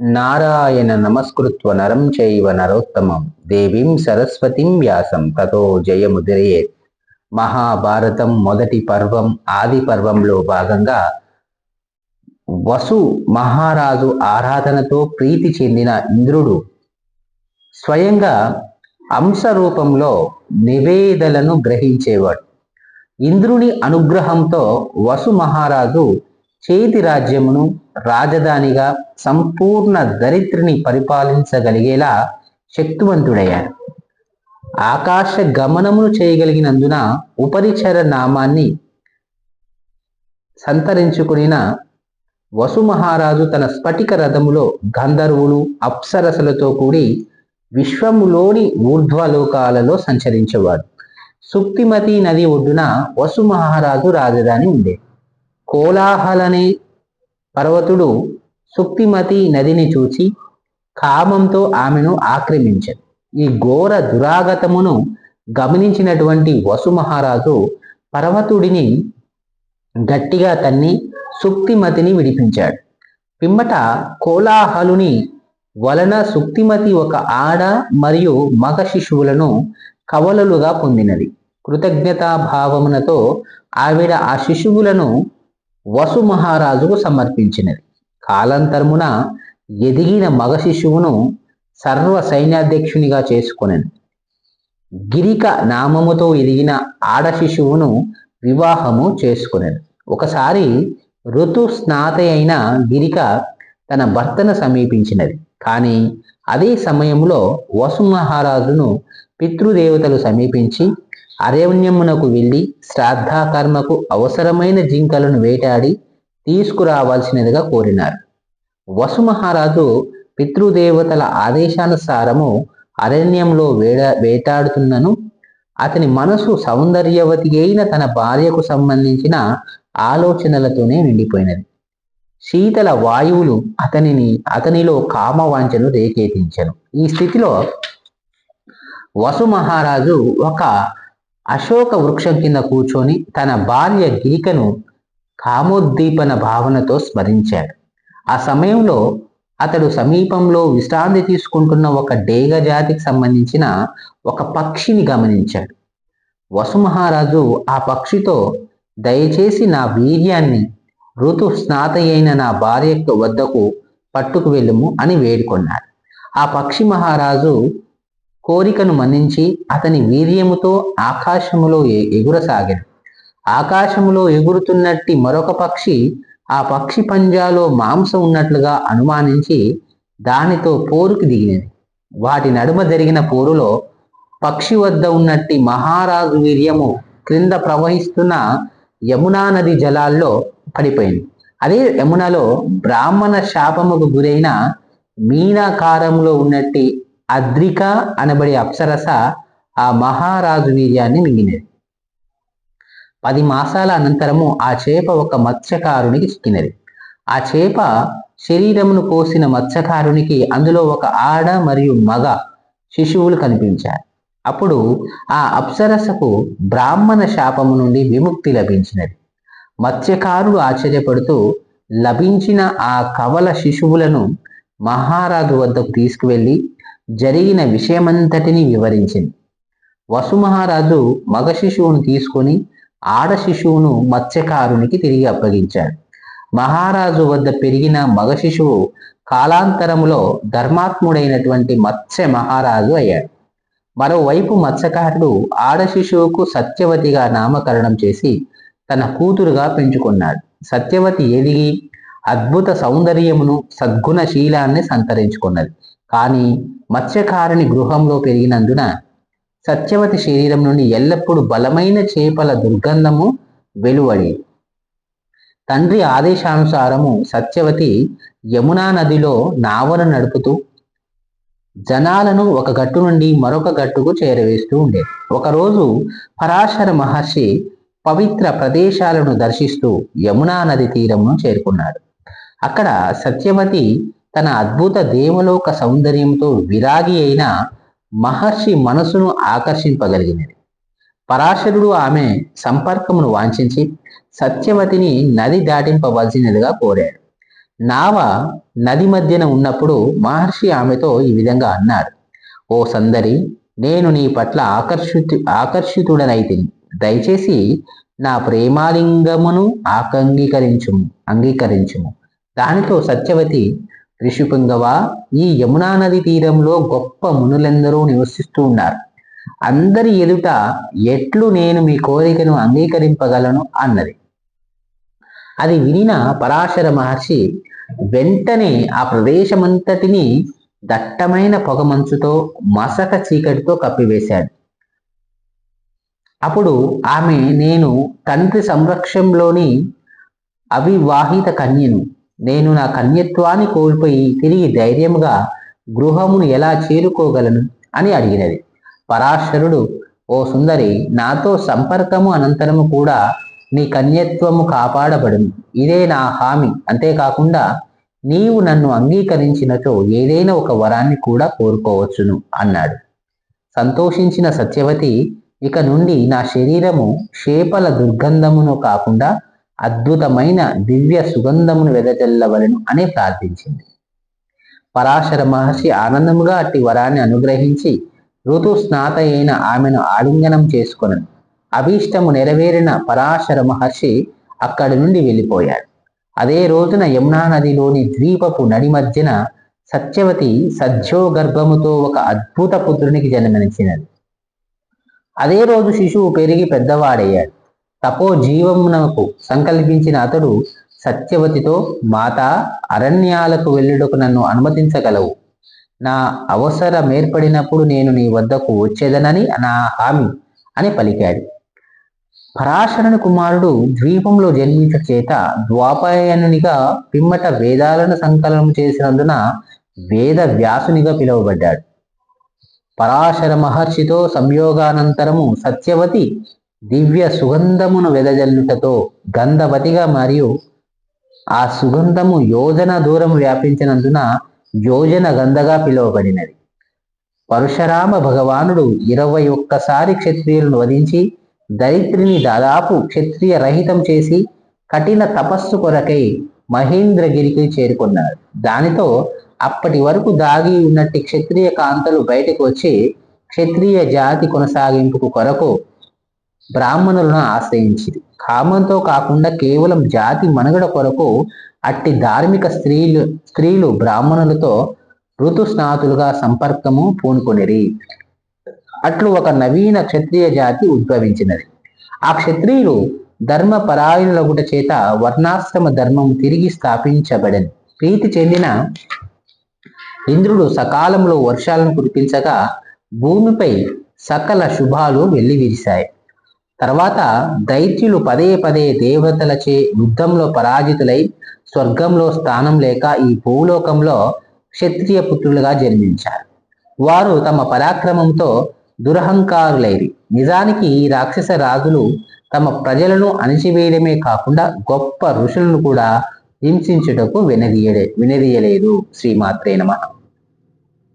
నారాయణ నమస్కృత్వ నరం చైవ నరోత్తమం. దేవీం సరస్వతిం వ్యాసం. తతో జయముదిరే మహాభారతం మొదటి పర్వం ఆది పర్వంలో భాగంగా వసు మహారాజు ఆరాధనతో ప్రీతి చెందిన ఇంద్రుడు స్వయంగా అంశ రూపంలో నివేదలను గ్రహించేవాడు. ఇంద్రుని అనుగ్రహంతో వసు మహారాజు చేతి రాజ్యమును రాజధానిగా సంపూర్ణ దరిద్రిని పరిపాలించగలిగేలా శక్తివంతుడయ్యాడు. ఆకాశ గమనమును చేయగలిగినందున ఉపరిచర నామాన్ని సంతరించుకునిన వసు మహారాజు తన స్ఫటిక రథములో గంధర్వులు అప్సరసలతో కూడి విశ్వములోని ఊర్ధ్వలోకాలలో సంచరించేవాడు. సుక్తిమతి నది ఒడ్డున వసుమహారాజు రాజధాని ఉండేది కోలాహలనే పర్వతుడు సుక్తిమతి నదిని చూచి కామంతో ఆమెను ఆక్రమించాడు. ఈ ఘోర దురాగతమును గమనించినటువంటి వసు మహారాజు పర్వతుడిని గట్టిగా తన్ని సుక్తిమతిని విడిపించాడు. పిమ్మట కోలాహలుని వలన సుక్తిమతి ఒక ఆడ మరియు మగ శిశువులను కవలలుగా పొందినది. కృతజ్ఞతా భావమునతో ఆవిడ ఆ శిశువులను వసు మహారాజుకు సమర్పించినది. కాలంతరమున ఎదిగిన మగ శిశువును సర్వ సైన్యాధ్యక్షునిగా చేసుకొనను. గిరిక నామముతో ఎదిగిన ఆడ శిశువును వివాహము చేసుకునేది ఒకసారి ఋతు స్నాత అయిన గిరిక తన భర్తను సమీపించినది. కానీ అదే సమయంలో వసు మహారాజును పితృదేవతలు సమీపించి అరణ్యమునకు వెళ్ళి శ్రాద్ధకర్మకు అవసరమైన జింకలను వేటాడి తీసుకురావాల్సినదిగా కోరినారు. వసు మహారాజు పితృదేవతల ఆదేశానుసారము అరణ్యంలో వేడ వేటాడుతున్నను. అతని మనసు సౌందర్యవతి అయిన తన భార్యకు సంబంధించిన ఆలోచనలతోనే నిండిపోయినది. శీతల వాయువులు అతనిని అతనిలో కామవాంఛను రేకెత్తించను. ఈ స్థితిలో వసు మహారాజు ఒక అశోక వృక్షం కింద కూర్చొని తన భార్య గీకను కామోద్దీపన భావనతో స్మరించాడు. ఆ సమయంలో అతడు సమీపంలో విశ్రాంతి తీసుకుంటున్న ఒక డేగ జాతికి సంబంధించిన ఒక పక్షిని గమనించాడు. వసు మహారాజు ఆ పక్షితో దయచేసి నా వీర్యాన్ని ఋతు స్నాత అయిన నా భార్య వద్దకు పట్టుకు వెళ్ళుము అని వేడుకొన్నాడు. ఆ పక్షి మహారాజు కోరికను మన్నించి అతని వీర్యముతో ఆకాశములో ఎగురసాగాడు. ఆకాశములో ఎగురుతున్నట్టి మరొక పక్షి ఆ పక్షి పంజాలో మాంసం ఉన్నట్లుగా అనుమానించి దానితో పోరుకి దిగినది. వాటి నడుమ జరిగిన పోరులో పక్షి వద్ద ఉన్నట్టి మహారాజు వీర్యము క్రింద ప్రవహిస్తున్న యమునా నది జలాల్లో పడిపోయింది. అదే యమునలో బ్రాహ్మణ శాపముకు గురైన మీనాకారంలో ఉన్నట్టి అద్రిక అనబడే అప్సరస ఆ మహారాజు వీర్యాన్ని మింగినది. పది మాసాల అనంతరము ఆ చేప ఒక మత్స్యకారునికి చిక్కినది. ఆ చేప శరీరమును కోసిన మత్స్యకారునికి అందులో ఒక ఆడ మరియు మగ శిశువులు కనిపించారు అప్పుడు ఆ అప్సరసకు బ్రాహ్మణ శాపము నుండి విముక్తి లభించినది. మత్స్యకారుడు ఆశ్చర్యపడుతూ లభించిన ఆ కవల శిశువులను మహారాజు వద్దకు తీసుకువెళ్ళి జరిగిన విషయమంతటిని వివరించింది. వసు మహారాజు మగ శిశువును తీసుకొని ఆడ శిశువును మత్స్యకారునికి తిరిగి అప్పగించాడు. మహారాజు వద్ద పెరిగిన మగ శిశువు కాలాంతరములో ధర్మాత్ముడైనటువంటి మత్స్య మహారాజు అయ్యాడు. మరోవైపు మత్స్యకారుడు ఆడ శిశువుకు సత్యవతిగా నామకరణం చేసి తన కూతురుగా పెంచుకున్నాడు. సత్యవతి ఎదిగి అద్భుత సౌందర్యమును సద్గుణశీలాన్ని సంతరించుకున్నది. కానీ మత్స్యకారుని గృహంలో పెరిగినందున సత్యవతి శరీరం నుండి ఎల్లప్పుడూ బలమైన చేపల దుర్గంధము వెలువడి. తండ్రి ఆదేశానుసారము సత్యవతి యమునా నదిలో నావను నడుపుతూ జనాలను ఒక గట్టు నుండి మరొక గట్టుకు చేరవేస్తూ ఉండేది. ఒకరోజు పరాశర మహర్షి పవిత్ర ప్రదేశాలను దర్శిస్తూ యమునా నది తీరమును చేరుకున్నాడు. అక్కడ సత్యవతి తన అద్భుత దేవలోక సౌందర్యంతో విరాగి అయిన మహర్షి మనసును ఆకర్షింపగలిగినది. పరాశరుడు ఆమె సంపర్కమును వాంఛించి సత్యవతిని నది దాటింపవలసినదిగా కోరాడు. నావ నది మధ్యన ఉన్నప్పుడు మహర్షి ఆమెతో ఈ విధంగా అన్నాడు. ఓ సందరి నేను నీ పట్ల ఆకర్షితు ఆకర్షితుడనైతిని. దయచేసి నా ప్రేమాలింగమును ఆకంగీకరించుము అంగీకరించుము. దానితో సత్యవతి ఋషిపుంగవ ఈ యమునా నది తీరంలో గొప్ప మునులెందరూ నివసిస్తూ ఉన్నారు. అందరి ఎదుట ఎట్లు నేను మీ కోరికను అంగీకరింపగలను అన్నది. అది వినిన పరాశర మహర్షి వెంటనే ఆ ప్రదేశమంతటిని దట్టమైన పొగమంచుతో మసక చీకటితో కప్పివేశాడు. అప్పుడు ఆమె నేను తండ్రి సంరక్షంలోని అవివాహిత కన్యను నేను నా కన్యత్వాన్ని కోల్పోయి తిరిగి ధైర్యముగా గృహమును ఎలా చేరుకోగలను అని అడిగినది. పరాశరుడు ఓ సుందరి నాతో సంపర్కము అనంతరము కూడా నీ కన్యత్వము కాపాడబడును. ఇదే నా హామీ. అంతేకాకుండా నీవు నన్ను అంగీకరించినచో ఏదైనా ఒక వరాన్ని కూడా కోరుకోవచ్చును అన్నాడు. సంతోషించిన సత్యవతి ఇక నుండి నా శరీరము చేపల దుర్గంధమును కాకుండా అద్భుతమైన దివ్య సుగంధమును వెదజల్లవలను అని ప్రార్థించింది. పరాశర మహర్షి ఆనందముగా అట్టి వరాన్ని అనుగ్రహించి ఋతు స్నాత అయిన ఆమెను ఆలింగనం చేసుకొనను. అభీష్టము నెరవేరిన పరాశర మహర్షి అక్కడి నుండి వెళ్ళిపోయాడు. అదే రోజున యమునా నదిలోని ద్వీపపు నడి మధ్యన సత్యవతి సజ్జో గర్భముతో ఒక అద్భుత పుత్రునికి జన్మనిచ్చినది. అదే రోజు శిశువు పెరిగి పెద్దవాడయ్యాడు. తపో జీవమునకు సంకల్పించిన అతడు సత్యవతితో మాత అరణ్యాలకు వెళ్ళుటకు నన్ను అనుమతించగలవు. నా అవసరం ఏర్పడినప్పుడు నేను నీ వద్దకు వచ్చేదనని నా హామీ అని పలికాడు. పరాశరుని కుమారుడు ద్వీపంలో జన్మించ చేత ద్వాపాయనునిగా పిమ్మట వేదాలను సంకలనం చేసినందున వేద వ్యాసునిగా పిలువబడ్డాడు. పరాశర మహర్షితో సంయోగానంతరము సత్యవతి దివ్య సుగంధమును వెదజల్లుటతో గంధవతిగా మరియు ఆ సుగంధము యోజన దూరం వ్యాపించినందున యోజన గంధగా పిలువబడినది. పరశురామ భగవానుడు ఇరవై ఒక్కసారి క్షత్రియులను వధించి దరిత్రిని దాదాపు క్షత్రియ రహితం చేసి కఠిన తపస్సు కొరకై మహేంద్రగిరికి చేరుకున్నాడు. దానితో అప్పటి వరకు దాగి ఉన్నట్టు క్షత్రియ కాంతలు బయటకు వచ్చి క్షత్రియ జాతి కొనసాగింపుకు కొరకు బ్రాహ్మణులను ఆశ్రయించింది కామంతో కాకుండా కేవలం జాతి మనుగడ కొరకు అట్టి ధార్మిక స్త్రీలు స్త్రీలు బ్రాహ్మణులతో ఋతుస్నాతులుగా సంపర్కము పూనుకొనిరి. అట్లు ఒక నవీన క్షత్రియ జాతి ఉద్భవించినది. ఆ క్షత్రియులు ధర్మ పరాయణులగుట చేత వర్ణాశ్రమ ధర్మం తిరిగి స్థాపించబడని. ప్రీతి చెందిన ఇంద్రుడు సకాలంలో వర్షాలను కురిపించగా భూమిపై సకల శుభాలు వెళ్ళి విరిశాయి తర్వాత దైత్యులు పదే పదే దేవతలచే యుద్ధంలో పరాజితులై స్వర్గంలో స్థానం లేక ఈ భూలోకంలో క్షత్రియ పుత్రులుగా జన్మించారు. వారు తమ పరాక్రమంతో దురహంకారులైరి. నిజానికి ఈ రాక్షస రాజులు తమ ప్రజలను అణిచివేయడమే కాకుండా గొప్ప ఋషులను కూడా హింసించుటకు వినదీయలే వినదీయలేదు. శ్రీమాత్రే నమ.